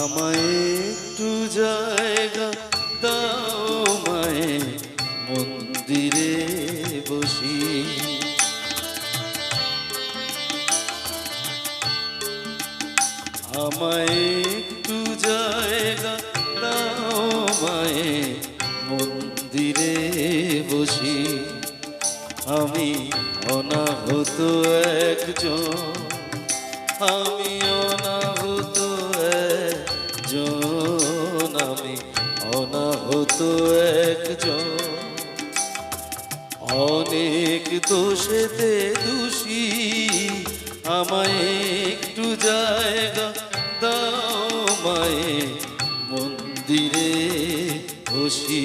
আমায় একটু জায়গা দাও মায়ে, মন্দিরে বসি। আমায় একটু জায়গা দাও মায়ে, মন্দিরে বসি। আমি অনাহত একজন আমি অনাহত একজন। অনেক দোষেতে দোষী আমায় একটু জায়গা দাও মায়ে মন্দিরে বসি।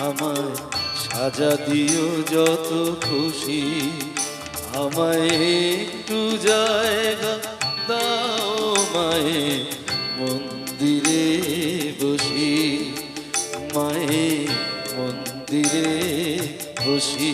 আমায় সাজা দিও যত খুশি। আমায় একটু জায়গা দাও মায়ে, মন্দিরে বসি। মায়ে, মন্দিরে বসি।